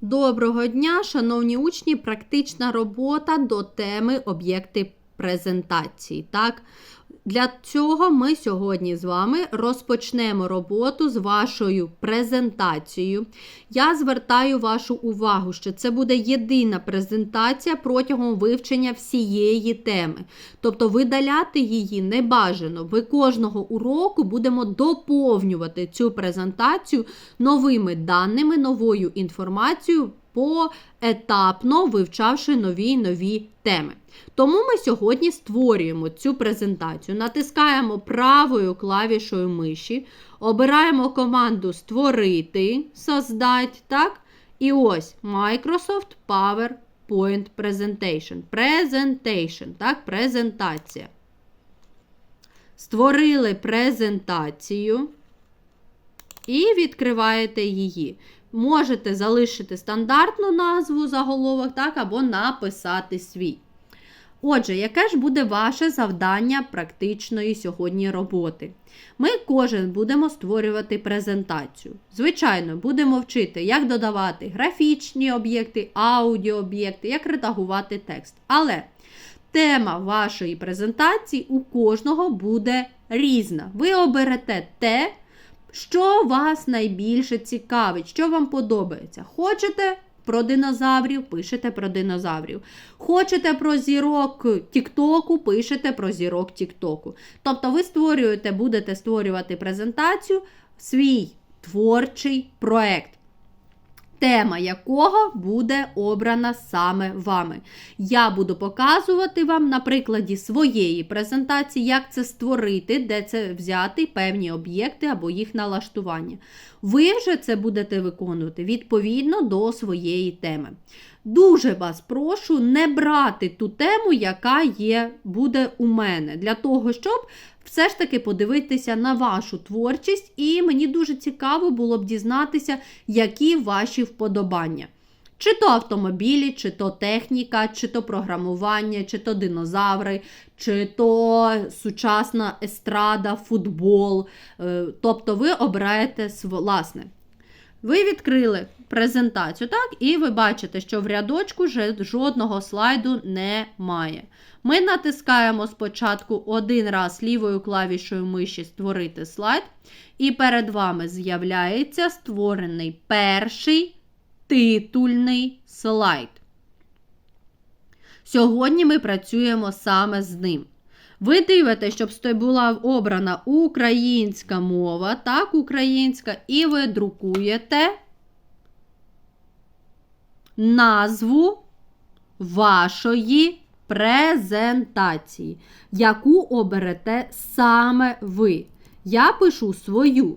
Доброго дня, шановні учні! Практична робота до теми об'єкти презентації. Так? Для цього ми сьогодні з вами розпочнемо роботу з вашою презентацією. Я звертаю вашу увагу, що це буде єдина презентація протягом вивчення всієї теми. Тобто видаляти її не бажано. Ви кожного уроку будемо доповнювати цю презентацію новими даними, новою інформацією поетапно вивчавши нові нові теми. Тому ми сьогодні створюємо цю презентацію, натискаємо правою клавішою миші, обираємо команду Створити, создать, так? І ось Microsoft PowerPoint Presentation. Presentation, так, презентація. Створили презентацію і відкриваєте її. Можете залишити стандартну назву заголовок, так, або написати свій. Отже, яке ж буде ваше завдання практичної сьогодні роботи? Ми кожен будемо створювати презентацію. Звичайно, будемо вчити, як додавати графічні об'єкти, аудіооб'єкти, як редагувати текст. Але тема вашої презентації у кожного буде різна. Ви оберете те, що вас найбільше цікавить, що вам подобається. Хочете про динозаврів, пишете про динозаврів. Хочете про зірок Тіктоку, пишете про зірок Тіктоку. Тобто ви створюєте, будете створювати презентацію, свій творчий проект. Тема якого буде обрана саме вами. Я буду показувати вам на прикладі своєї презентації, як це створити, де це взяти певні об'єкти або їх налаштування. Ви вже це будете виконувати відповідно до своєї теми. Дуже вас прошу не брати ту тему, яка є, буде у мене, для того, щоб все ж таки подивитися на вашу творчість, і мені дуже цікаво було б дізнатися, які ваші вподобання. Чи то автомобілі, чи то техніка, чи то програмування, чи то динозаври, чи то сучасна естрада, футбол. Е, тобто ви обираєте власне. Ви відкрили презентацію, так, і ви бачите, що в рядочку жодного слайду немає. Ми натискаємо спочатку один раз лівою клавішою миші Створити слайд, і перед вами з'являється створений перший титульний слайд. Сьогодні ми працюємо саме з ним. Ви дивитесь, щоб була обрана українська мова, так, українська, і ви друкуєте назву вашої презентації, яку оберете саме ви. Я пишу свою.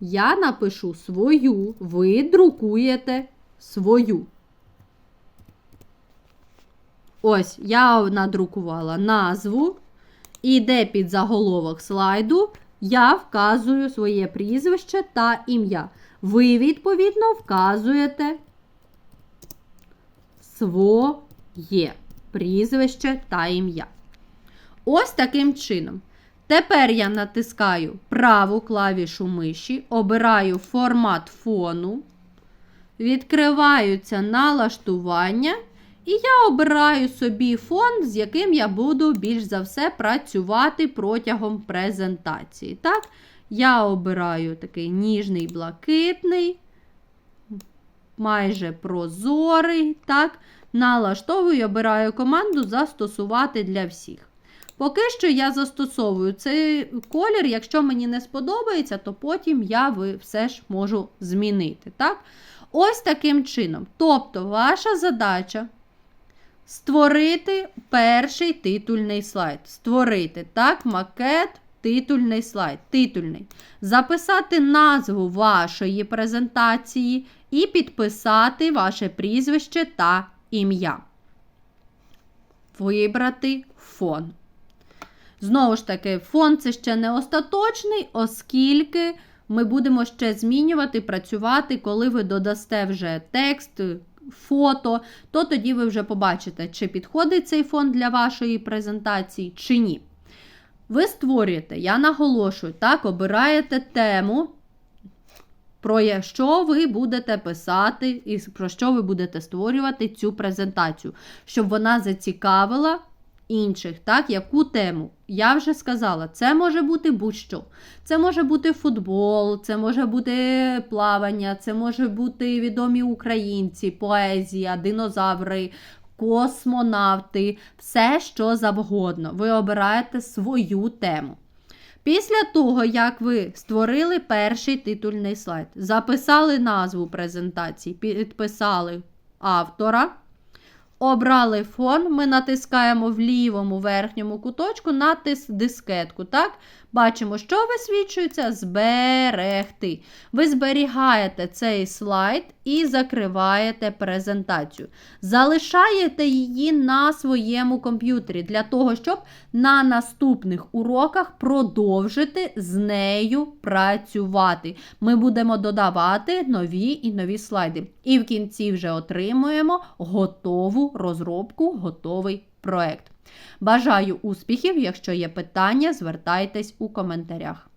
Я напишу свою, ви друкуєте свою. Ось, я надрукувала назву, і де під заголовок слайду я вказую своє прізвище та ім'я. Ви, відповідно, вказуєте своє прізвище та ім'я. Ось таким чином. Тепер я натискаю праву клавішу миші, обираю формат фону, відкриваються налаштування, і я обираю собі фон, з яким я буду більш за все працювати протягом презентації. Так, Я обираю такий ніжний блакитний, майже прозорий. так, Налаштовую, обираю команду Застосувати для всіх. Поки що я застосовую цей колір, якщо мені не сподобається, то потім я все ж можу змінити. Так? Ось таким чином. Тобто, ваша задача створити перший титульний слайд. Створити так, макет, титульний слайд. Титульний. Записати назву вашої презентації і підписати ваше прізвище та ім'я. Вибрати фон. Знову ж таки, фон це ще не остаточний, оскільки ми будемо ще змінювати, працювати, коли ви додасте вже текст, фото, то тоді ви вже побачите, чи підходить цей фон для вашої презентації, чи ні. Ви створюєте, я наголошую, так, обираєте тему, про що ви будете писати і про що ви будете створювати цю презентацію, щоб вона зацікавила інших, так, яку тему. Я вже сказала, це може бути будь-що. Це може бути футбол, це може бути плавання, це може бути відомі українці, поезія, динозаври, космонавти, все що завгодно. Ви обираєте свою тему. Після того, як ви створили перший титульний слайд, записали назву презентації, підписали автора, обрали фон, ми натискаємо в лівому верхньому куточку натис дискетку. Так? Бачимо, що висвічується зберегти. Ви зберігаєте цей слайд і закриваєте презентацію. Залишаєте її на своєму комп'ютері для того, щоб на наступних уроках продовжити з нею працювати. Ми будемо додавати нові і нові слайди. І в кінці вже отримуємо готову розробку, готовий проект. Бажаю успіхів! Якщо є питання, звертайтесь у коментарях.